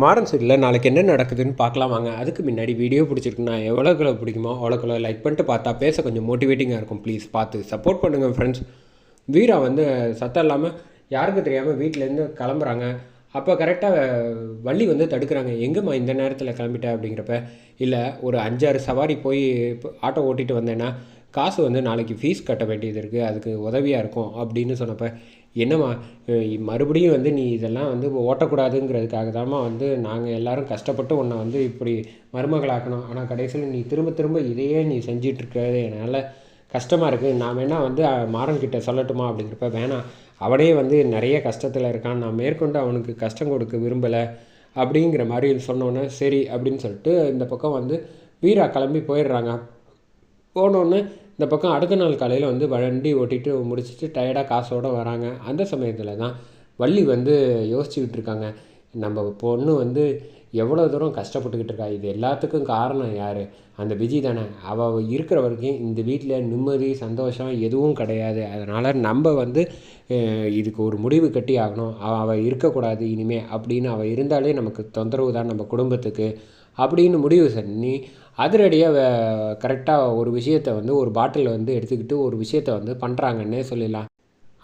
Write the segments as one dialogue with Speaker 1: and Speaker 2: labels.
Speaker 1: Modern சீட்டில் நாளைக்கு என்ன நடக்குதுன்னு பார்க்கலாம் வாங்க. அதுக்கு முன்னாடி வீடியோ பிடிச்சிருக்குன்னா எவ்வளோக்குள்ள பிடிக்குமோ அவ்வளோக்குள்ள லைக் பண்ணிட்டு பார்த்தா பேச கொஞ்சம் மோட்டிவேட்டிங்காக இருக்கும். ப்ளீஸ் பார்த்து சப்போர்ட் பண்ணுங்கள் ஃப்ரெண்ட்ஸ் வீரா வந்து சத்தம் இல்லாமல் யாருக்கும் தெரியாமல் வீட்டிலேருந்து கிளம்புறாங்க. அப்போ கரெக்டாக வள்ளி வந்து தடுக்கிறாங்க. எங்கேம்மா இந்த நேரத்தில் கிளம்பிட்ட அப்படிங்கிறப்ப? இல்லை ஒரு அஞ்சாறு சவாரி போய் இப்போ ஆட்டோ ஓட்டிகிட்டு வந்தேன்னா காசு வந்து நாளைக்கு ஃபீஸ் கட்ட வேண்டியது இருக்குது அதுக்கு உதவியாக இருக்கும் அப்படின்னு சொன்னப்போ என்னம்மா மறுபடியும் வந்து நீ இதெல்லாம் வந்து ஓட்டக்கூடாதுங்கிறதுக்காக தாம்மா வந்து நாங்கள் எல்லோரும் கஷ்டப்பட்டு உன்னை வந்து இப்படி மருமகளாக்கணும். ஆனால் கடைசியில் நீ திரும்ப திரும்ப இதையே நீ செஞ்சிட்ருக்கிறது. என்னால் கஷ்டமாக இருக்குது நான் வேணால் வந்து மாறன் கிட்ட சொல்லட்டுமா அப்படிங்கிறப்ப வேணாம் அவனே வந்து நிறைய கஷ்டத்தில் இருக்கான். நான் மேற்கொண்டு அவனுக்கு கஷ்டம் கொடுக்க விரும்பலை. அப்படிங்கிற மாதிரி சொன்னோன்னே சரி அப்படின்னு சொல்லிட்டு இந்த பக்கம் வந்து வீரா கிளம்பி போயிடுறாங்க. போனோன்னு இந்த பக்கம் அடுத்த நாள் காலையில் வந்து வண்டி ஓட்டிட்டு முடிச்சுட்டு டயர்டாக காசோடு வராங்க. அந்த சமயத்தில் தான் வள்ளி வந்து யோசிச்சுக்கிட்டு இருக்காங்க. நம்ம பொண்ணு வந்து எவ்வளோ தூரம் கஷ்டப்பட்டுக்கிட்டு இருக்கா? இது எல்லாத்துக்கும் காரணம் யார்? அந்த விஜி தானே. அவள் இருக்கிற வரைக்கும் இந்த வீட்டில் நிம்மதி சந்தோஷம் எதுவும் கிடையாது. அதனால் நம்ம வந்து இதுக்கு ஒரு முடிவு கட்டி ஆகணும். அவள் அவள் இருக்கக்கூடாது இனிமேல் அப்படின்னு அவள் இருந்தாலே நமக்கு தொந்தரவு தான் நம்ம குடும்பத்துக்கு அப்படின்னு முடிவு பண்ணி அதிரடியாக கரெக்டாக ஒரு விஷயத்தை வந்து ஒரு பாட்டில் வந்து எடுத்துக்கிட்டு ஒரு விஷயத்தை வந்து பண்ணுறாங்கன்னே சொல்லிடலாம்.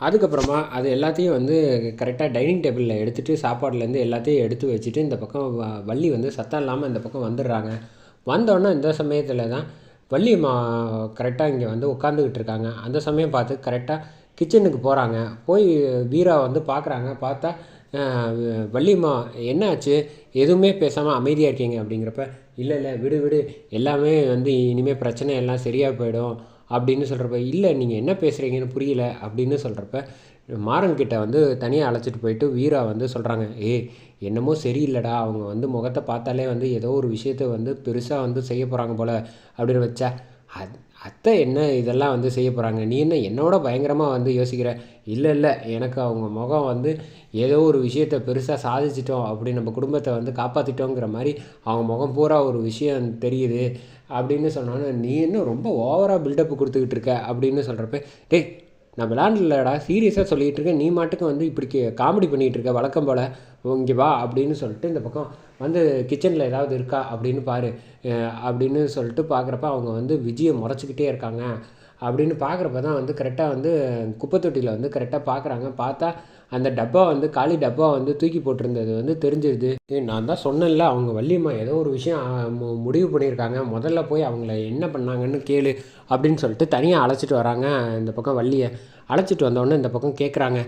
Speaker 1: அதுக்கப்புறமா அது எல்லாத்தையும் வந்து கரெக்டாக டைனிங் டேபிளில் எடுத்துகிட்டு சாப்பாடுலேருந்து எல்லாத்தையும் எடுத்து வச்சுட்டு இந்த பக்கம் வ- வள்ளி வந்து சத்தம் இல்லாமல் இந்த பக்கம் வந்துடுறாங்க. வந்தோடனே இந்த சமயத்தில் தான் வள்ளி மா கரெக்டாக இங்கே வந்து உட்காந்துக்கிட்டு இருக்காங்க. அந்த சமயம் பார்த்து கரெக்டாக கிச்சனுக்கு போகிறாங்க போய் வீரா வந்து பார்க்குறாங்க. பார்த்தா வள்ளிம்மா என்னாச்சு? எதுவுமே பேசாமல் அமைதியாக இருக்கீங்க அப்படிங்கிறப்ப இல்லை இல்லை விடு விடு. எல்லாமே வந்து இனிமேல் பிரச்சனை எல்லாம் சரியாக போயிடும். அப்படின்னு சொல்கிறப்ப இல்லை நீங்கள் என்ன பேசுகிறீங்கன்னு புரியல. அப்படின்னு சொல்கிறப்ப மாறன்கிட்ட வந்து தனியாக அழைச்சிட்டு போயிட்டு வீரா வந்து சொல்கிறாங்க ஏய் என்னமோ சரியில்லைடா. அவங்க வந்து முகத்தை பார்த்தாலே வந்து ஏதோ ஒரு விஷயத்த வந்து பெருசாக வந்து செய்ய போகிறாங்க போல். அப்படின்னு வச்சா அது அத்தை என்ன இதெல்லாம் வந்து செய்ய போகிறாங்க நீ என்ன என்னோட பயங்கரமாக வந்து யோசிக்கிற? இல்லை இல்லை. எனக்கு அவங்க முகம் வந்து ஏதோ ஒரு விஷயத்தை பெருசாக சாதிச்சிட்டோம் அப்படி நம்ம குடும்பத்தை வந்து காப்பாற்றிட்டோங்கிற மாதிரி அவங்க முகம் பூரா ஒரு விஷயம் தெரியுது அப்படின்னு சொன்னோன்னே நீ இன்னும் ரொம்ப ஓவராக பில்டப் கொடுத்துக்கிட்டு இருக்க? அப்படின்னு சொல்கிறப்ப டேய் நான் விளாண்டுலடா சீரியஸாக சொல்லிகிட்டு இருக்கேன் நீ மாட்டுக்கு வந்து இப்படி காமெடி பண்ணிகிட்டு இருக்க வழக்கம் போல் இங்கே வா அப்படின்னு சொல்லிட்டு இந்த பக்கம் வந்து கிச்சனில் ஏதாவது இருக்கா அப்படின்னு பாரு. அப்படின்னு சொல்லிட்டு பார்க்குறப்ப அவங்க வந்து விஜயை முறைச்சிக்கிட்டே இருக்காங்க. அப்படின்னு பார்க்குறப்ப தான் வந்து கரெக்டாக வந்து குப்பை தொட்டியில் வந்து கரெக்டாக பார்க்குறாங்க. பார்த்தா அந்த டப்பா வந்து காலி டப்பா வந்து தூக்கி போட்டிருந்தது. வந்து தெரிஞ்சிருது. நான் தான் சொன்னேன்ல அவங்க வள்ளியம்மா ஏதோ ஒரு விஷயம் முடிவு பண்ணியிருக்காங்க. முதல்ல போய் அவங்கள என்ன பண்ணாங்கன்னு கேளு அப்படின்னு சொல்லிட்டு தனியாக அழைச்சிட்டு வராங்க இந்த பக்கம் வள்ளியை. அழைச்சிட்டு வந்தோடனே இந்த பக்கம் கேட்குறாங்க.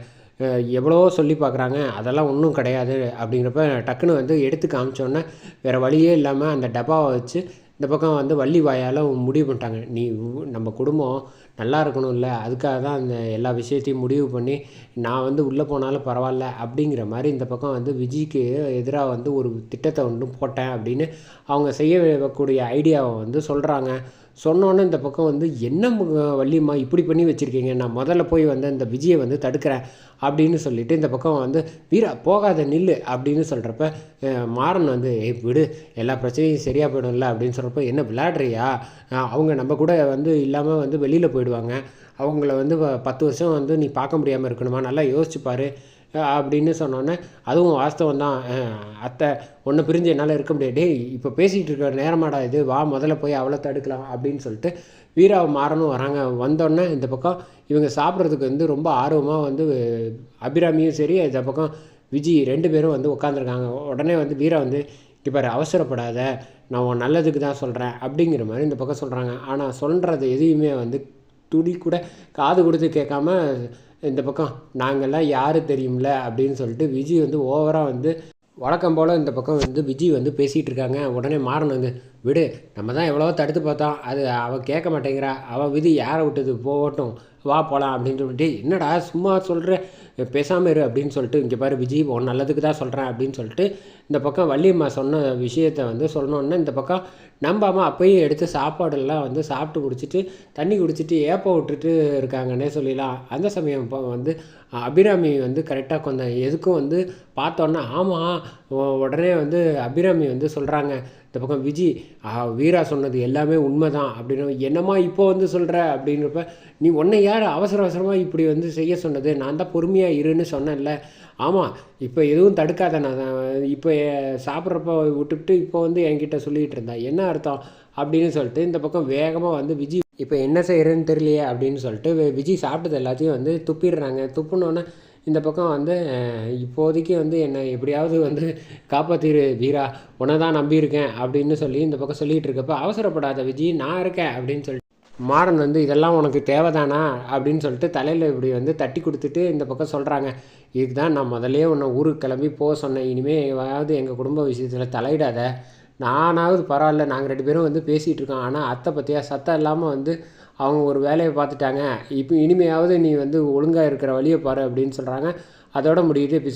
Speaker 1: எவ்வளவோ சொல்லி பார்க்குறாங்க. அதெல்லாம் ஒன்றும் கிடையாது அப்படிங்கிறப்ப டக்குன்னு வந்து எடுத்து காமிச்சோன்னே வேறு வழியே இல்லாமல் அந்த டப்பாவை வச்சு இந்த பக்கம் வந்து வள்ளி வாயால் முடிவு பண்ணிட்டாங்க. நீ நம்ம குடும்பம் நல்லா இருக்கணும்ல. அதுக்காக தான் அந்த எல்லா விஷயத்தையும் முடிவு பண்ணி நான் வந்து உள்ளே போனாலும் பரவாயில்ல அப்படிங்கிற மாதிரி இந்த பக்கம் வந்து விஜய்க்கு எதிராக வந்து ஒரு திட்டத்தை ஒன்று போட்டேன் அப்படின்னு அவங்க செய்யக்கூடிய ஐடியாவை வந்து சொல்கிறாங்க சொன்னோன்னே இந்த பக்கம் வந்து என்ன மு- வள்ளியம்மா இப்படி பண்ணி வச்சுருக்கீங்க? நான் முதல்ல போய் வந்து இந்த விஜயை வந்து தடுக்கிறேன் அப்படின்னு சொல்லிட்டு இந்த பக்கம் வந்து வீரா போகாத நில்லு அப்படின்னு சொல்கிறப்ப மாறன் வந்து ஏ விடு எல்லா பிரச்சனையும் சரியாக போயிடும்ல அப்படின்னு சொல்கிறப்ப என்ன விளையாடுறியா? அவங்க நம்ம கூட வந்து இல்லாமல் வந்து வெளியில் போயிடுவாங்க. அவங்கள வந்து பத்து வருஷம் வந்து நீ பார்க்க முடியாமல் இருக்கணுமா? நல்லா யோசிச்சுப்பார் அப்படின்னு சொன்னோன்னே அதுவும் வாஸ்தவம் தான் அத்தை ஒன்று பிரிஞ்சு என்னால் இருக்க முடியாது. டேய் இப்போ பேசிகிட்டு இருக்கிற நேரமாடா இது வா முதல்ல போய் அவளை தடுக்கலாம் அப்படின்னு சொல்லிட்டு வீராவை மாறனும் வராங்க. வந்தோடனே இந்த பக்கம் இவங்க சாப்பிட்றதுக்கு வந்து ரொம்ப ஆர்வமாக வந்து அபிராமியும் சரி இந்த பக்கம் விஜய் ரெண்டு பேரும் வந்து உட்காந்துருக்காங்க உடனே வந்து வீரா வந்து இப்போ அவசரப்படாத. நான் உன் நல்லதுக்கு தான் சொல்கிறேன் அப்படிங்கிற மாதிரி இந்த பக்கம் சொல்கிறாங்க ஆனால் சொல்கிறது எதையுமே வந்து துடி கூட காது கொடுத்து கேட்காம இந்த பக்கம் நாங்கள்லாம் யார் தெரியும்ல அப்படின்னு சொல்லிட்டு விஜய் வந்து ஓவராக வந்து வழக்கம் போல் இந்த பக்கம் வந்து விஜய் வந்து பேசிகிட்டு இருக்காங்க. உடனே மாறணுங்க. வந்து விடு நம்ம தான் எவ்வளவோ தடுத்து பார்த்தோம். அது அவள் கேட்க மாட்டேங்கிறா. அவள் விதி யாரை விட்டது? போகட்டும். வா போகலாம் அப்படின்னு சொல்லிட்டு என்னடா சும்மா சொல்கிற பேசாமல் இரு அப்படின்னு சொல்லிட்டு இங்கே பாரு விஜய் உன் நல்லதுக்கு தான் சொல்கிறேன் அப்படின்னு சொல்லிட்டு இந்த பக்கம் வள்ளியம்மா சொன்ன விஷயத்தை வந்து சொன்னோன்னே இந்த பக்கம் நம்பாமல் அப்பயும் எடுத்து சாப்பாடெல்லாம் வந்து சாப்பிட்டு குடிச்சிட்டு தண்ணி குடிச்சிட்டு ஏப்ப விட்டுட்டு இருக்காங்கன்னே சொல்லிடலாம். அந்த சமயம் இப்போ வந்து அபிராமி வந்து கரெக்டாக கொஞ்சம் எதுக்கும் வந்து பார்த்தோன்னே ஆமாம் உடனே வந்து அபிராமி வந்து சொல்கிறாங்க இந்த பக்கம் விஜி வீரா சொன்னது எல்லாமே உண்மை தான் அப்படின்னு என்னம்மா இப்போ வந்து சொல்கிற அப்படின்றப்ப நீ உன்னை யார் அவசர அவசரமாக இப்படி வந்து செய்ய சொன்னது? நான் தான் பொறுமையாக இருன்னு சொன்னேன்ல. ஆமாம் இப்போ எதுவும் தடுக்காத நான் இப்போ சாப்பிட்றப்ப விட்டுவிட்டு இப்போ வந்து என்கிட்ட சொல்லிகிட்டு இருந்தா. என்ன அர்த்தம்? அப்படின்னு சொல்லிட்டு இந்த பக்கம் வேகமாக வந்து விஜி இப்போ என்ன செய்கிறேன்னு தெரியலையே? அப்படின்னு சொல்லிட்டு விஜி சாப்பிட்டது எல்லாத்தையும் வந்து துப்பிடுறாங்க. துப்புனோன்னே இந்த பக்கம் வந்து இப்போதைக்கு வந்து என்னை எப்படியாவது வந்து காப்பாற்றிரு வீரா உன்னை தான் நம்பியிருக்கேன் அப்படின்னு சொல்லி இந்த பக்கம் சொல்லிகிட்டு இருக்கப்ப அவசரப்படாத விஜி நான் இருக்கேன் அப்படின்னு சொல்லிட்டு. மாறன் வந்து இதெல்லாம் உனக்கு தேவைதானா? அப்படின்னு சொல்லிட்டு தலையில் இப்படி வந்து தட்டி கொடுத்துட்டு இந்த பக்கம் சொல்கிறாங்க இதுக்கு தான் நான் முதலே உன்னை ஊருக்கு கிளம்பி போக சொன்னேன். இனிமேல் எங்கள் குடும்ப விஷயத்தில் தலையிடாத. நானாவது பரவாயில்ல நாங்கள் ரெண்டு பேரும் வந்து பேசிகிட்டு இருக்கோம் ஆனால் அத்தை பற்றியா சத்தம் இல்லாமல் வந்து அவங்க ஒரு வேலையை பார்த்துட்டாங்க. இப்போ இனிமையாவது நீ வந்து ஒழுங்காக இருக்கிற வழியை பாரு அப்படின்னு சொல்கிறாங்க அதோட முடியுது எபிசோட்